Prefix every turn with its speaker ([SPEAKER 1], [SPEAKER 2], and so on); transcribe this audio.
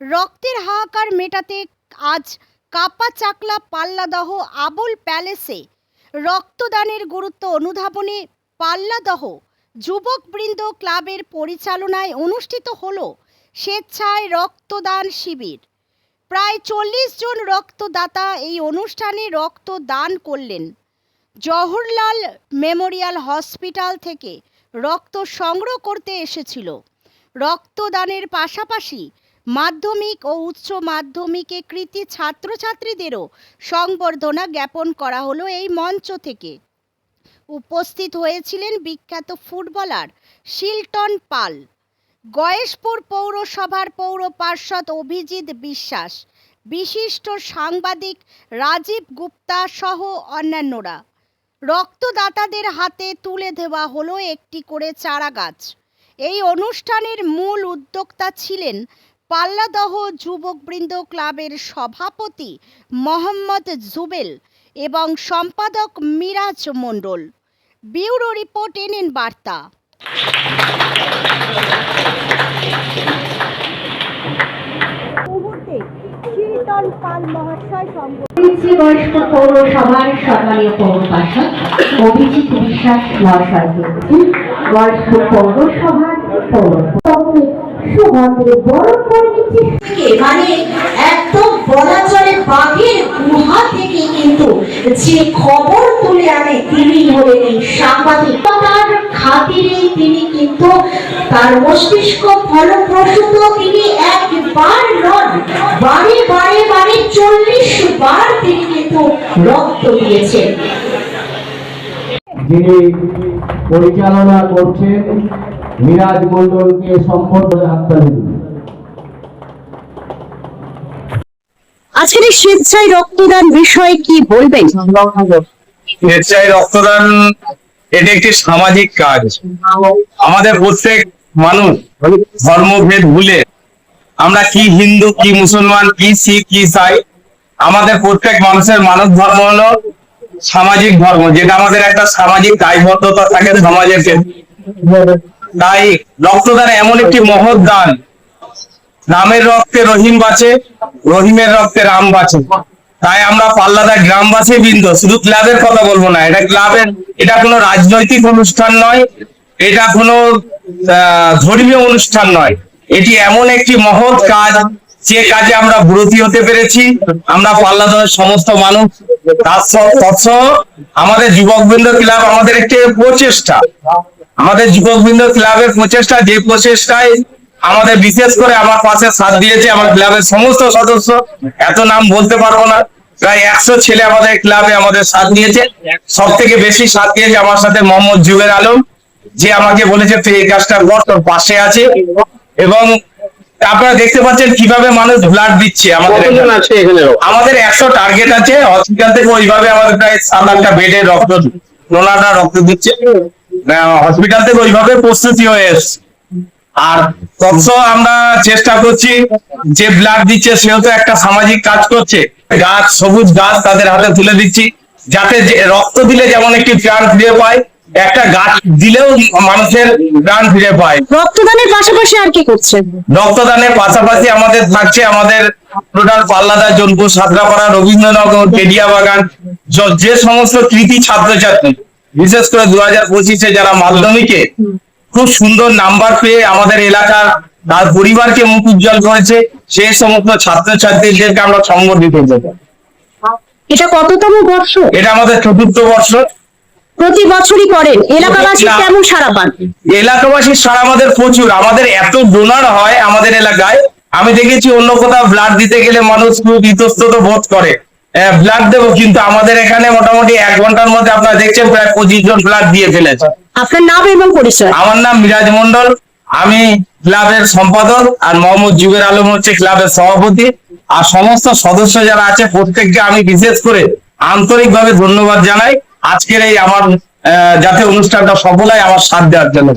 [SPEAKER 1] রক্তের হাহাকার মেটাতে আজ কাপা চাকলা পাল্লাদহ আবুল প্যালেসে। রক্তদানের গুরুত্ব অনুধাবনে পাল্লাদহ যুবকবৃন্দ ক্লাবের পরিচালনায় অনুষ্ঠিত হল স্বেচ্ছায় রক্তদান শিবির। প্রায় চল্লিশ জন রক্তদাতা এই অনুষ্ঠানে রক্ত দান করলেন। জওহরলাল মেমোরিয়াল হসপিটাল থেকে রক্ত সংগ্রহ করতে এসেছিল। রক্তদানের পাশাপাশি মাধ্যমিক ও উচ্চ মাধ্যমিকে কৃতি ছাত্রছাত্রীদেরও সংবর্ধনা জ্ঞাপন করা হলো এই মঞ্চ থেকে। উপস্থিত হয়েছিলেন বিখ্যাত ফুটবলার শিলটন পাল, গয়েশপুর পৌরসভার পৌর পার্ষদ অভিজিৎ বিশ্বাস, বিশিষ্ট সাংবাদিক রাজীব গুপ্তা সহ অন্যান্যরা। রক্তদাতাদের হাতে তুলে দেওয়া হলো একটি করে চারা গাছ এই অনুষ্ঠানের মূল উদ্যোক্তা ছিলেন পাল্লাদহ যুবকবৃন্দ ক্লাবের সভাপতি মোহাম্মদ জুবেল এবং সম্পাদক Miraj Mondal. Bureau report NN বার্তা। মুহূর্তে পাল মহাশয়
[SPEAKER 2] বয়স্ক পৌরসভার সম্মানীয় পৌর অভিজিৎ বিশ্বাস মহাশয়কে বয়স্ক পৌরসভার পৌর সুগন্ধে বরণ করে নিচ্ছে মানে তিনি চল্লিশ বার তিনি কিন্তু রক্ত দিয়েছেন।
[SPEAKER 3] পরিচালনা করছেন মিরাজ মন্ডলকে সম্পর্ক হাততালি দিন।
[SPEAKER 1] আজকের এই স্বেচ্ছায় রক্তদান বিষয়ে কি বলবেন?
[SPEAKER 4] স্বেচ্ছায় রক্তদান, এটি একটি সামাজিক কাজ। আমাদের প্রত্যেক মানুষ ধর্মভেদ ভুলে আমরা কি হিন্দু, কি মুসলমান, কি শিখ, কি সাই, আমাদের প্রত্যেক মানুষের মানব ধর্ম হলো সামাজিক ধর্ম, যেটা আমাদের একটা সামাজিক দায়বদ্ধতা থাকে সমাজের তাই রক্তদান এমন একটি মহৎ দান রামের রক্তে রহিম বাঁচে, রহিমের রক্তে রাম বাঁচে। তাই আমরা পাল্লাদা গ্রামবাসী বৃন্দ, শুধু ক্লাবের কথা বলব না, এটা ক্লাবের, এটা কোনো রাজনৈতিক অনুষ্ঠান নয়, এটা কোনো ধর্মীয় অনুষ্ঠান নয়। এটি এমন একটি মহৎ কাজ, যে কাজে আমরা ব্রতী হতে পেরেছি। আমরা পাল্লাদার সমস্ত মানুষ তৎসহ আমাদের যুবকবৃন্দ ক্লাব আমাদের একটি প্রচেষ্টা। আমাদের যুবকবৃন্দ ক্লাবের প্রচেষ্টা, যে প্রচেষ্টায় আমাদের বিশেষ করে আমার পাশে সাথ দিয়েছে আমার ক্লাবের সমস্ত সদস্য। এত নাম বলতে পারব না। প্রায় একশো ছেলে আমাদের ক্লাবে আমাদের সাথ দিয়েছে। সব থেকে বেশি সাথ দিয়েছে আমার সাথে মোহাম্মদ জুবের আলম। যে আমাকে বলেছে তুই এই কাজটা কর তোর পাশে আছে। এবং আপনারা দেখতে পাচ্ছেন কীভাবে মানুষ ব্লাড দিচ্ছে আমাদের আমাদের একশো টার্গেট আছে। হসপিটাল থেকে ওইভাবে আমাদের প্রায় সাত আটটা বেডের রক্ত ডোনাররা রক্ত দিচ্ছে। হসপিটাল থেকে ওইভাবে প্রস্তুতি হয়ে এসছে। আর তৎসহ আমরা চেষ্টা করছি যে ব্লাড দিচ্ছে সেও তো একটা সামাজিক কাজ করছে। গাছ সবুজ গাছ তাদের হাতে তুলে দিচ্ছি যাতে রক্ত দিলে যেমন একটি প্রাণ ফিরে পায় একটা গাছ দিলেও মানুষের প্রাণ ফিরে পায়।
[SPEAKER 1] রক্তদানের পাশাপাশি আর কি করছেন
[SPEAKER 4] রক্তদানের পাশাপাশি আমাদের থাকছে আমাদের টোটাল পাল্লাদা জনপুর সাতরাপাড়া রবীন্দ্রনগর কেডিয়া বাগান যে সমস্ত কৃতি ছাত্রছাত্রী বিশেষ করে দু হাজার পঁচিশে যারা মাধ্যমিকে খুব সুন্দর নাম্বার পেয়ে আমাদের এলাকার তার পরিবারকে মুখ উজ্জ্বল করেছে। সেই সমস্ত ছাত্রছাত্রীদেরকে আমরা সংবর্ধিত করব।
[SPEAKER 1] এটা কততম বর্ষ?
[SPEAKER 4] এটা আমাদের চতুর্থ বর্ষ।
[SPEAKER 1] প্রতি বছরই করেন। এলাকাবাসী কেমন সারা পান?
[SPEAKER 4] এলাকাবাসীর সারা আমাদের প্রচুর। আমাদের এত ডোনার হয় আমাদের এলাকায়। আমি দেখেছি অন্য কোথাও ব্লাড দিতে গেলে মানুষ খুব ইতস্তত বোধ করে। ব্লাড দেবো কিন্তু আমাদের এখানে মোটামুটি এক ঘণ্টার মধ্যে আপনারা দেখছেন প্রায় পঁচিশ জন ব্লাড দিয়ে ফেলেছে।
[SPEAKER 1] আপনার নাম এবং পরিচয়।
[SPEAKER 4] আমার নাম মিরাজ মন্ডল আমি ক্লাবের সম্পাদক আর মোহাম্মদ যুগের আলম হচ্ছে ক্লাবের সভাপতি। আর সমস্ত সদস্য যারা আছে, প্রত্যেককে আমি বিশেষ করে আন্তরিকভাবে ধন্যবাদ জানাই। আজকের এই আমার যাতে অনুষ্ঠানটা সফল হয় আমার সাথ দেওয়ার জন্য।